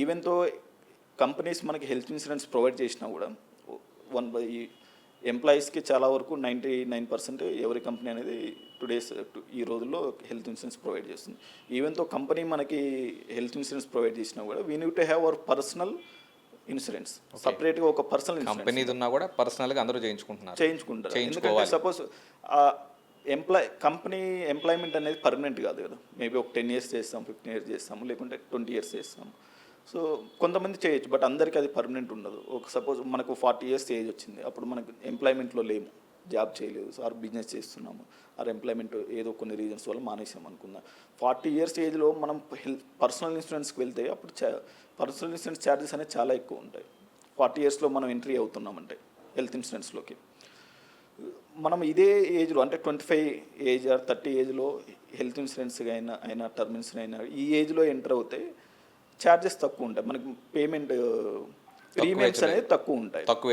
ఈవెన్తో companies మనకి health insurance provide చేసినా కూడా వన్ బై ఎంప్లాయీస్కి చాలా వరకు నైంటీ నైన్ పర్సెంట్ ఎవరి కంపెనీ అనేది టుడేస్ ఈ రోజుల్లో హెల్త్ ఇన్సూరెన్స్ ప్రొవైడ్ చేస్తుంది. ఈవెన్తో కంపెనీ మనకి హెల్త్ ఇన్సూరెన్స్ ప్రొవైడ్ చేసినా కూడా we need to have our personal insurance సపరేట్గా ఒక పర్సనల్ కంపెనీది ఉన్నా కూడా పర్సనల్గా అందరూ చేయించుకుంటున్నారు. చేయించుకుంటారు. ఎందుకంటే. సపోజ్ ఎంప్లాయ్ కంపెనీ ఎంప్లాయ్మెంట్ అనేది పర్మనెంట్ కాదు కదా. మేబీ ఒక టెన్ ఇయర్స్ చేస్తాం ఫిఫ్టీన్ ఇయర్స్ చేస్తాము లేకుంటే ట్వంటీ ఇయర్స్ చేస్తాం. సో కొంతమంది చేయొచ్చు బట్ అందరికీ అది పర్మనెంట్ ఉండదు. ఒక సపోజ్ మనకు ఫార్టీ ఇయర్స్ ఏజ్ వచ్చింది అప్పుడు మనకు ఎంప్లాయ్మెంట్లో లేము. జాబ్ చేయలేదు సార్ బిజినెస్ చేస్తున్నాము. ఆర్ ఎంప్లాయ్మెంట్ ఏదో కొన్ని రీజన్స్ వల్ల మానేసాం అనుకుందాం. ఫార్టీ ఇయర్స్ ఏజ్లో మనం హెల్త్ పర్సనల్ ఇన్సూరెన్స్కి వెళ్తే అప్పుడు పర్సనల్ ఇన్సూరెన్స్ ఛార్జెస్ అనేవి చాలా ఎక్కువ ఉంటాయి. ఫార్టీ ఇయర్స్లో మనం ఎంట్రీ అవుతున్నామంటే హెల్త్ ఇన్సూరెన్స్లోకి. మనం ఇదే ఏజ్లో అంటే twenty five age or thirty ఏజ్లో హెల్త్ ఇన్సూరెన్స్ అయినా అయినా టర్మ్ ఇన్సూరెన్స్ అయినా ఈ ఏజ్లో ఎంటర్ అవుతే ఛార్జెస్ తక్కువ ఉంటాయి. మనకి పేమెంట్ ప్రీమియమ్స్ అనేది తక్కువ ఉంటాయి. తక్కువ